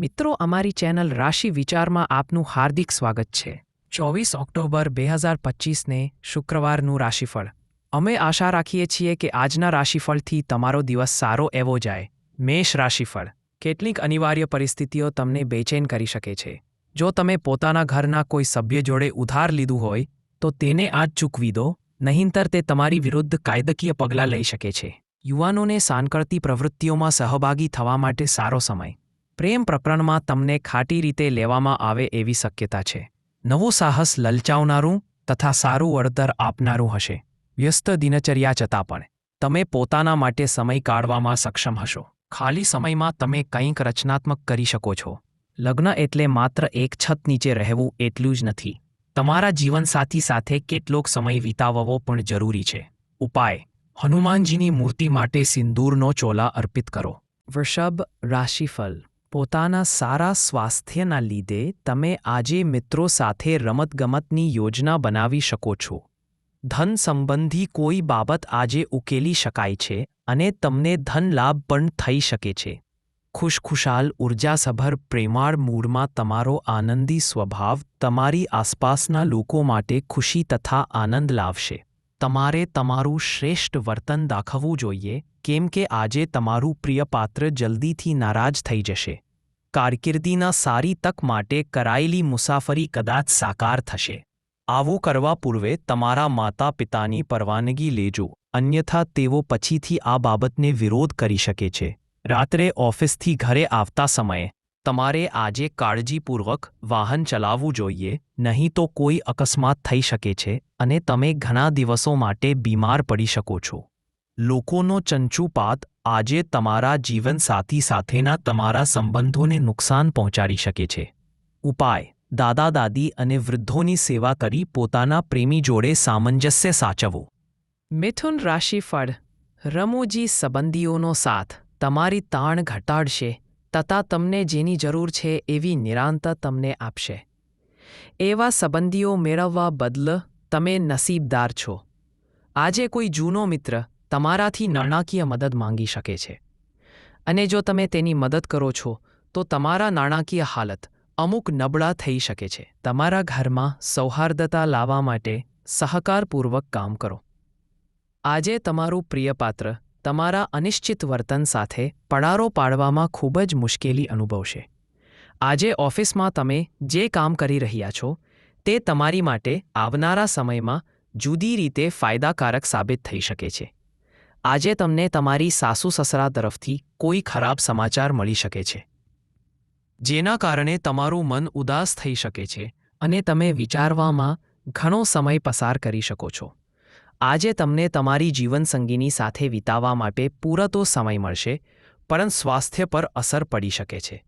મિત્રો, અમારી ચેનલ રાશિ વિચારમાં આપનું હાર્દિક સ્વાગત છે. ચોવીસ ઓક્ટોબર બે હજાર પચીસને શુક્રવારનું રાશિફળ. અમે આશા રાખીએ છીએ કે આજના રાશિફળથી તમારો દિવસ સારો એવો જાય. મેષ રાશિફળ. કેટલીક અનિવાર્ય પરિસ્થિતિઓ તમને બેચેન કરી શકે છે. જો તમે પોતાના ઘરના કોઈ સભ્ય જોડે ઉધાર લીધું હોય, તો તેને આજ ચૂકવી દો, નહીંતર તે તમારી વિરુદ્ધ કાયદાકીય પગલાં લઈ શકે છે. યુવાનોને સાંકળતી પ્રવૃત્તિઓમાં સહભાગી થવા માટે સારો સમય. પ્રેમ પ્રકરણમાં તમને ખાટી રીતે લેવામાં આવે એવી શક્યતા છે. નવું સાહસ લલચાવનારું તથા સારું વળતર આપનારું હશે. વ્યસ્ત દિનચર્યા છતાં પણ. તમે પોતાના માટે સમય કાઢવામાં સક્ષમ હશો. ખાલી સમયમાં તમે કંઈક રચનાત્મક કરી શકો છો. લગ્ન એટલે માત્ર એક છત નીચે રહેવું એટલું જ નથી. તમારા જીવનસાથી સાથે કેટલોક સમય વિતાવવો પણ જરૂરી છે. ઉપાય. હનુમાનજીની મૂર્તિ માટે સિંદૂરનો ચોલા અર્પિત કરો. વૃષભ રાશિફળ. પોતાના સારા સ્વાસ્થ્યના લીધે તમે આજે મિત્રો સાથે રમતગમતની યોજના બનાવી શકો છો. ધન સંબંધી કોઈ બાબત આજે ઉકેલી શકાય છે અને તમને ધન લાભ પણ થઈ શકે છે. ખુશખુશાલ ઉર્જાસભર પ્રેમાળ મૂડમાં તમારો આનંદી સ્વભાવ તમારી આસપાસના લોકો માટે ખુશી તથા આનંદ લાવશે. તમારે તમારું શ્રેષ્ઠ વર્તન દાખવવું જોઈએ કેમ કે આજે તમારું પ્રિય પાત્ર જલ્દીથી નારાજ થઈ જશે. કારકિર્દીના સારી તક માટે કરાયેલી મુસાફરી કદાચ સાકાર થશે. આવું કરવા પૂર્વે તમારા માતા પિતાની પરવાનગી લેજો, અન્યથા તેઓ પછીથી આ બાબતને વિરોધ કરી શકે છે. રાત્રે ઓફિસથી ઘરે આવતા સમયે, તમારે આજે કાળજીપૂર્વક વાહન ચલાવવું જોઈએ, નહીં તો કોઈ અકસ્માત થઈ શકે છે અને તમે ઘણા દિવસો માટે બીમાર પડી શકો છો. લોકોનો ચંચુપાત આજે તમારા જીવનસાથી સાથેના તમારા સંબંધોને નુકસાન પહોંચાડી શકે છે. ઉપાય, દાદા દાદી અને વૃદ્ધોની સેવા કરી પોતાના પ્રેમી જોડે સામંજસ્ય સાચવો. મિથુન રાશિફળ રમૂજી સંબંધીઓનો સાથ, તમારી તાણ ઘટાડશે, તથા તમને જેની જરૂર છે એવી નિરાંત તમને આપશે. એવા સંબંધીઓ મેળવવા બદલ તમે નસીબદાર છો. આજે કોઈ જૂનો મિત્ર તમારાથી નાણાકીય મદદ માંગી શકે છે. અને જો તમે તેની મદદ કરો છો, તો તમારા નાણાકીય હાલત અમુક નબળા થઈ શકે છે. તમારા ઘરમાં સૌહાર્દતા લાવવા માટે સહકારપૂર્વક કામ કરો. આજે તમારું પ્રિય પાત્ર તમારા અનિશ્ચિત વર્તન સાથે પડારો પાડવામાં ખૂબ જ મુશ્કેલી અનુભવશે. આજે ઓફિસમાં તમે જે કામ કરી રહ્યા છો, તે તમારી માટે આવનારા સમયમાં જુદી રીતે ફાયદાકારક સાબિત થઈ શકે છે. આજે તમને તમારી સાસુ સસરા તરફથી કોઈ ખરાબ સમાચાર મળી શકે છે. જેના કારણે તમારું મન ઉદાસ થઈ શકે છે અને તમે વિચારવામાં ઘણો સમય પસાર કરી શકો છો. આજે તમને તમારી જીવનસંગીની સાથે વિતાવવા માટે પૂરતો સમય મળશે પરંતુ સ્વાસ્થ્ય પર અસર પડી શકે છે.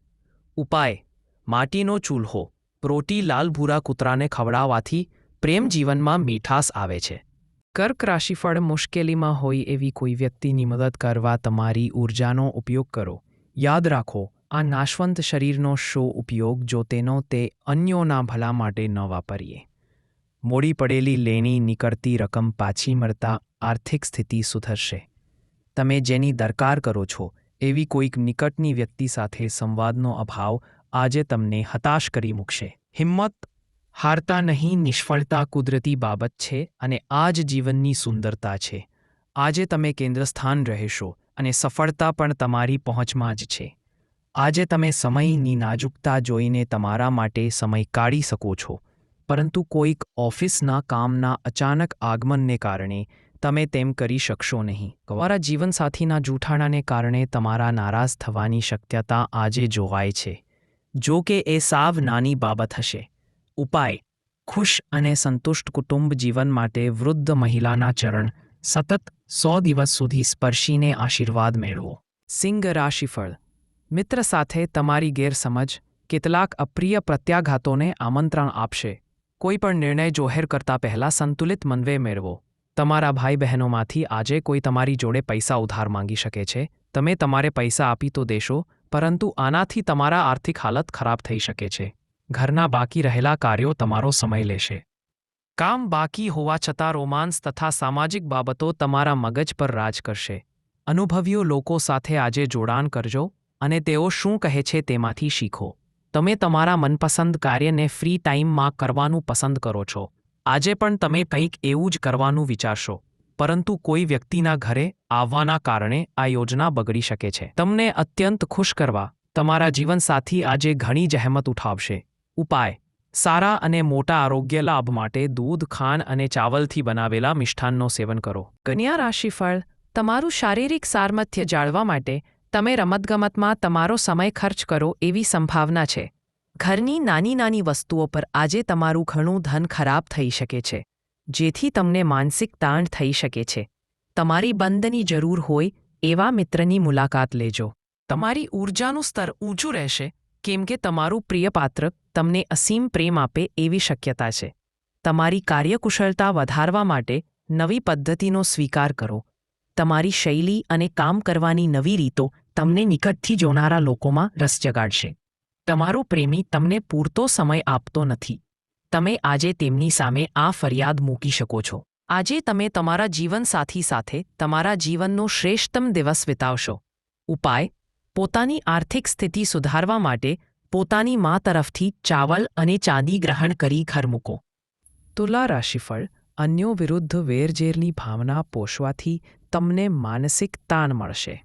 ઉપાય, માટીનો ચૂલ્હો પ્રોટી લાલ ભૂરા કૂતરાને ખવડાવવાથી પ્રેમ જીવનમાં મીઠાસ આવે છે. કર્ક રાશિફળ મુશ્કેલીમાં હોય એવી કોઈ વ્યક્તિની મદદ કરવા તમારી ઊર્જાનો ઉપયોગ કરો. યાદ રાખો, આ નાશવંત શરીરનો શો ઉપયોગ જો તેનો તે અન્યોના ભલા માટે ન વાપરીએ. મોડી પડેલી લેણી નીકળતી રકમ પાછી મળતા આર્થિક સ્થિતિ સુધરશે. તમે જેની દરકાર કરો છો, એવી કોઈક નિકટની વ્યક્તિ સાથે સંવાદનો અભાવ આજે તમને હતાશ કરી મૂકશે. હિંમત હારતા નહીં નિષ્ફળતા કુદરતી બાબત છે અને આ જ જીવનની સુંદરતા છે. આજે તમે કેન્દ્રસ્થાન રહેશો અને સફળતા પણ તમારી પહોંચમાં જ છે. આજે તમે સમયની નાજુકતા જોઈને તમારા માટે સમય કાઢી શકો છો. પરંતુ કોઈક ઓફિસના કામના અચાનક આગમનને કારણે તમે તેમ કરી શકશો નહીં. તમારા જીવનસાથીના જૂઠાણાને કારણે તમારા નારાજ થવાની શક્યતા આજે જોવાય છે. જો કે એ સાવ નાની બાબત હશે. ઉપાય. ખુશ અને સંતુષ્ટ કુટુંબ જીવન માટે વૃદ્ધ મહિલાના ચરણ. સતત સો દિવસ સુધી સ્પર્શીને આશીર્વાદ મેળવો. સિંહ રાશિફળ. મિત્ર સાથે તમારી ગેરસમજ કેટલાક અપ્રિય પ્રત્યાઘાતોને આમંત્રણ આપશે. કોઈ પણ નિર્ણય જોહેર કરતા પહેલા સંતુલિત મનવે મેળવો. તમારા ભાઈ બહેનોમાંથી આજે કોઈ તમારી જોડે પૈસા ઉધાર માંગી શકે છે. તમે તમારે પૈસા આપી તો દેશો, પરંતુ આનાથી તમારા આર્થિક હાલત ખરાબ થઈ શકે છે. ઘરના બાકી રહેલા કાર્યો તમારો સમય લેશે. કામ બાકી હોવા છતાં રોમાન્સ તથા સામાજિક બાબતો તમારા મગજ પર રાજ કરશે. અનુભવીઓ લોકો સાથે આજે જોડાણ કરજો અને તેઓ શું કહે છે તેમાંથી શીખો. તમે તમારા મનપસંદ કાર્યને ફ્રી ટાઈમમાં કરવાનું પસંદ કરો છો. આજે પણ તમે કંઈક એવું જ કરવાનું વિચારશો. પરંતુ કોઈ વ્યક્તિના ઘરે આવવાના કારણે આ યોજના બગડી શકે છે. તમને અત્યંત ખુશ કરવા, તમારા જીવનસાથી આજે ઘણી જહેમત ઉઠાવશે. ઉપાય. સારા અને મોટા આરોગ્ય લાભ માટે દૂધ, ખાંડ અને ચાવલથી બનાવેલા મિષ્ઠાનનો સેવન કરો. કન્યા રાશિફળ, તમારું શારીરિક સારમથ્ય જાળવા માટે તમે રમતગમતમાં તમારો સમય ખર્ચ કરો એવી સંભાવના છે. ઘરની નાની નાની વસ્તુઓ પર આજે તમારું ઘણું ધન ખરાબ થઈ શકે છે, જેથી તમને માનસિક તાણ થઈ શકે છે. તમારી બંધની જરૂર હોય એવા મિત્રની મુલાકાત લેજો. તમારી ઊર્જાનું સ્તર ઊંચું રહેશે કેમ કે તમારું પ્રિય પાત્ર તમને અસીમ પ્રેમ આપે એવી શક્યતા છે. તમારી કાર્યકુશળતા વધારવા માટે નવી પદ્ધતિનો સ્વીકાર કરો. તમારી શૈલી અને કામ કરવાની નવી રીતો તમને નિકટથી જોનારા લોકોમાં રસ જગાડશે. તમારો પ્રેમી તમને પૂરતો સમય આપતો નથી. તમે આજે તેમની સામે આ ફરિયાદ મૂકી શકો છો. આજે તમે તમારા જીવનસાથી સાથે તમારા જીવનનો શ્રેષ્ઠતમ દિવસ વિતાવશો. ઉપાય પોતાની આર્થિક સ્થિતિ સુધારવા માટે પોતાની મા તરફથી ચાવલ અને ચાંદી ગ્રહણ કરી ઘર મૂકો. તુલા રાશિફળ અન્યો વિરુદ્ધ વેરઝેરની ભાવના પોષવાથી તમને માનસિક તાણ મળશે.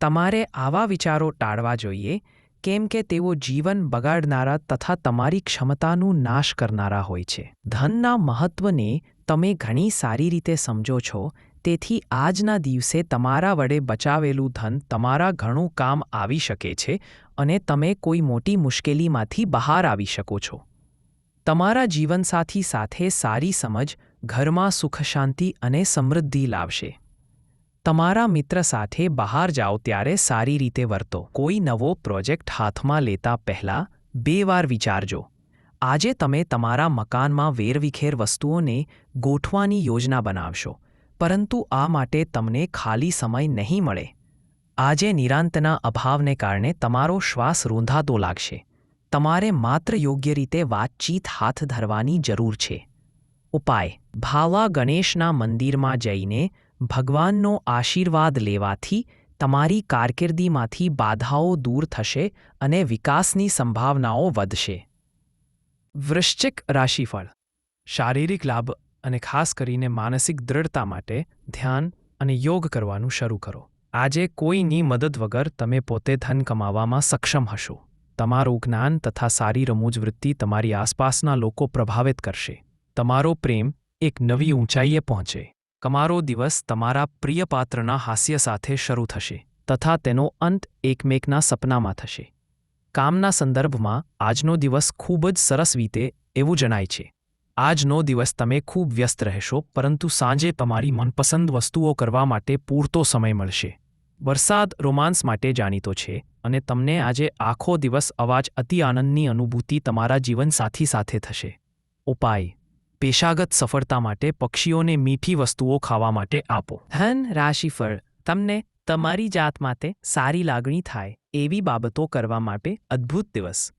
તમારે આવા વિચારો ટાળવા જોઈએ, કેમ કે તેઓ જીવન બગાડનારા તથા તમારી ક્ષમતાનું નાશ કરનારા હોય છે. ધનના મહત્વને તમે ઘણી સારી રીતે સમજો છો તેથી આજના દિવસે તમારા વડે બચાવેલું ધન તમારા ઘણું કામ આવી શકે છે અને તમે કોઈ મોટી મુશ્કેલીમાંથી બહાર આવી શકો છો. તમારા જીવનસાથી સાથે સારી સમજ, ઘરમાં સુખ શાંતિ અને સમૃદ્ધિ લાવશે. તમારા મિત્ર સાથે બહાર જાઓ ત્યારે સારી રીતે વર્તો. કોઈ નવો પ્રોજેક્ટ હાથમાં લેતા પહેલા બે વાર વિચારજો. આજે તમે તમારા મકાનમાં વેરવિખેર વસ્તુઓને ગોઠવાની યોજના બનાવશો. પરંતુ આ માટે તમને ખાલી સમય નહીં મળે. આજે નિરાંતના અભાવને કારણે તમારો શ્વાસ રૂંધાતો લાગશે. તમારે માત્ર યોગ્ય રીતે વાતચીત હાથ ધરવાની જરૂર છે. ઉપાય. ભાવા ગણેશના મંદિરમાં જઈને ભગવાનનો આશીર્વાદ લેવાથી તમારી કારકિર્દીમાંથી બાધાઓ દૂર થશે અને વિકાસની સંભાવનાઓ વધશે. વૃશ્ચિક રાશિફળ. શારીરિક લાભ. અને ખાસ કરીને માનસિક દૃઢતા માટે ધ્યાન અને યોગ કરવાનું શરૂ કરો. આજે કોઈની મદદ વગર તમે પોતે ધન કમાવામાં સક્ષમ હશો. તમારું જ્ઞાન તથા સારી રમૂજ વૃત્તિ તમારી આસપાસના લોકો પ્રભાવિત કરશે. તમારો પ્રેમ એક નવી ઊંચાઈએ પહોંચે. તમારો દિવસ તમારા પ્રિય પાત્રના હાસ્ય સાથે શરૂ થશે તથા તેનો અંત એકમેકના સપનામાં થશે. કામના સંદર્ભમાં આજનો દિવસ ખૂબ જ સરસ રીતે એવું જણાય છે. આજનો દિવસ તમે ખૂબ વ્યસ્ત રહેશો, પરંતુ સાંજે તમારી મનપસંદ વસ્તુઓ કરવા માટે પૂરતો સમય મળશે. વરસાદ રોમાન્સ માટે જાણીતો છે, અને તમને આજે આખો દિવસ અવાજ અતિ આનંદની અનુભૂતિ તમારા જીવનસાથી સાથે થશે. ઉપાય. પેશાગત સફળતા માટે પક્ષીઓને મીઠી વસ્તુઓ ખાવા માટે આપો. ધન રાશિફળ. તમને તમારી જાત માટે સારી લાગણી થાય, એવી બાબતો કરવા માટે અદ્ભુત દિવસ.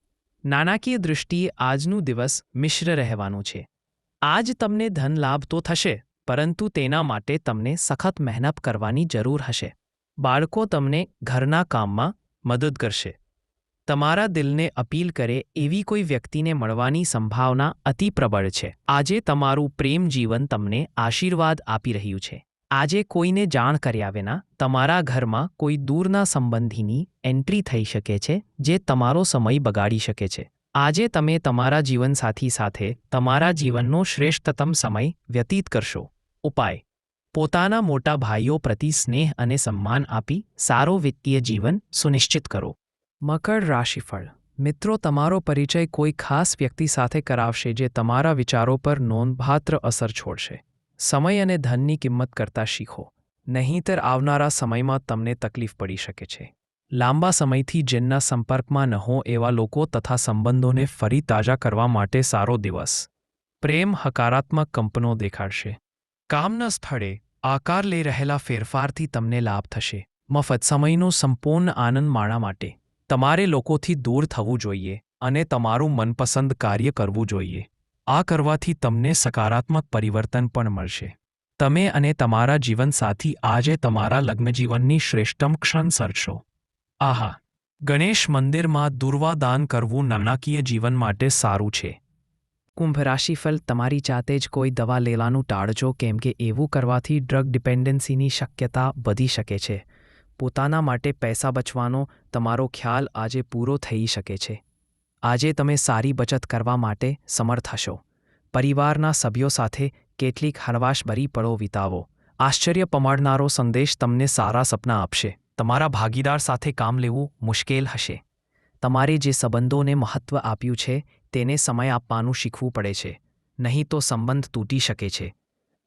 નાણાકીય દૃષ્ટિએ આજનું દિવસ મિશ્ર રહેવાનું છે. આજ તમને ધન લાભ તો થશે, પરંતુ તેના માટે તમને સખત મહેનત કરવાની જરૂર હશે. બાળકો તમને ઘરના કામમાં મદદ કરશે. તમારા દિલને અપીલ કરે એવી કોઈ વ્યક્તિને મળવાની સંભાવના અતિ પ્રબળ છે. આજે તમારું પ્રેમ જીવન તમને આશીર્વાદ આપી રહ્યું છે. આજે કોઈને જાણ કર્યા વિના તમારા ઘરમાં કોઈ દૂરના સંબંધીની એન્ટ્રી થઈ શકે છે, જે તમારો સમય બગાડી શકે છે. આજે તમે તમારા જીવનસાથી સાથે તમારા જીવનનો શ્રેષ્ઠતમ સમય વ્યતીત કરશો. ઉપાય. પોતાના મોટા ભાઈઓ પ્રતિ સ્નેહ અને સન્માન આપી સારો વિત્તીય જીવન સુનિશ્ચિત કરો. મકર રાશિફળ. મિત્રો, તમારો પરિચય કોઈ ખાસ વ્યક્તિ સાથે કરાવશે જે તમારા વિચારો પર નોંધપાત્ર અસર છોડશે. સમય અને ધનની કિંમત કરતા શીખો. નહીંતર આવનારા સમયમાં તમને તકલીફ પડી શકે છે. લાંબા સમયથી જેમના સંપર્કમાં ન હો એવા લોકો તથા સંબંધોને ફરી તાજા કરવા માટે સારો દિવસ. પ્રેમ હકારાત્મક કંપનો દેખાડશે. કામના સ્થળે આકાર લઈ રહેલા ફેરફારથી તમને લાભ થશે. મફત સમયનો સંપૂર્ણ આનંદ માણવા માટે. તમારે લોકોથી દૂર થવું જોઈએ અને તમારું મનપસંદ કાર્ય કરવું જોઈએ. આ કરવાથી તમને સકારાત્મક પરિવર્તન પણ મળશે. તમે અને તમારા જીવનસાથી આજે તમારા લગ્નજીવનની શ્રેષ્ઠમ ક્ષણ સર્જશો આહા! ગણેશ મંદિરમાં દુર્વા દાન કરવું નાણાકીય જીવન માટે સારું છે. કુંભ રાશિફળ તમારી જાતે જ કોઈ દવા લેવાનું ટાળજો કેમ કે એવું કરવાથી ડ્રગ ડિપેન્ડન્સીની શક્યતા વધી શકે છે. પોતાના માટે પૈસા બચવાનો તમારો ખ્યાલ આજે પૂરો થઈ શકે છે. આજે તમે સારી બચત કરવા માટે સમર્થ હશો. પરિવારના સભ્યો સાથે કેટલીક હળવાશભરી પળો વિતાવો. આશ્ચર્ય પમાડનારો સંદેશ તમને સારા સપના આપશે. તમારા ભાગીદાર સાથે કામ લેવું મુશ્કેલ હશે. તમારે જે સંબંધોને મહત્ત્વ આપ્યું છે, તેને સમય આપવાનું શીખવું પડે છે. નહીં તો સંબંધ તૂટી શકે છે.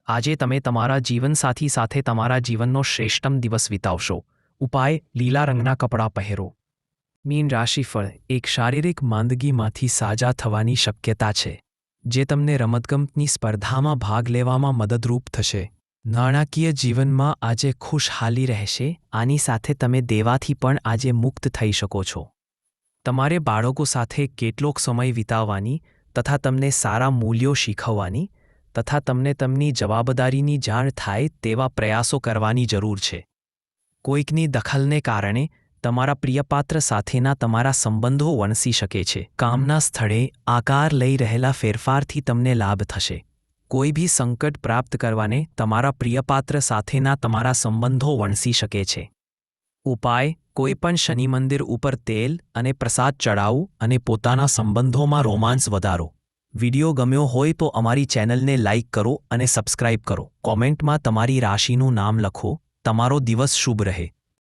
આજે તમે તમારા જીવનસાથી સાથે તમારા જીવનનો શ્રેષ્ઠમ દિવસ વિતાવશો. ઉપાય લીલા રંગના કપડાં પહેરો. મીન રાશિફળ એક શારીરિક માંદગીમાંથી સાજા થવાની શક્યતા છે, જે તમને રમતગમતની સ્પર્ધામાં ભાગ લેવામાં મદદરૂપ થશે. નાણાકીય જીવનમાં આજે ખુશહાલી રહેશે, આની સાથે તમે દેવાથી પણ આજે મુક્ત થઈ શકો છો. તમારે બાળકો સાથે કેટલોક સમય વિતાવવાની તથા તમને સારા મૂલ્યો શીખવવાની તથા તમને તેમની જવાબદારીની જાણ થાય તેવા પ્રયાસો કરવાની જરૂર છે. કોઈકની દખલને કારણે તમારા પ્રિયપાત્ર સાથેના તમારા સંબંધો વણસી શકે છે. કામના સ્થળે આકાર લઈ રહેલા ફેરફારથી તમને લાભ થશે. કોઈ બી સંકટ પ્રાપ્ત કરવાને તમારા પ્રિયપાત્ર સાથેના તમારા સંબંધો વણસી શકે છે. ઉપાય, કોઈ પણ શનિ મંદિર ઉપર તેલ અને પ્રસાદ ચડાવું અને પોતાના સંબંધોમાં રોમાન્સ વધારો. વિડિયો ગમ્યો હોય તો અમારી ચેનલને લાઇક કરો અને સબસ્ક્રાઇબ કરો. કોમેન્ટમાં તમારી રાશિનું નામ લખો. તમારો દિવસ શુભ રહે.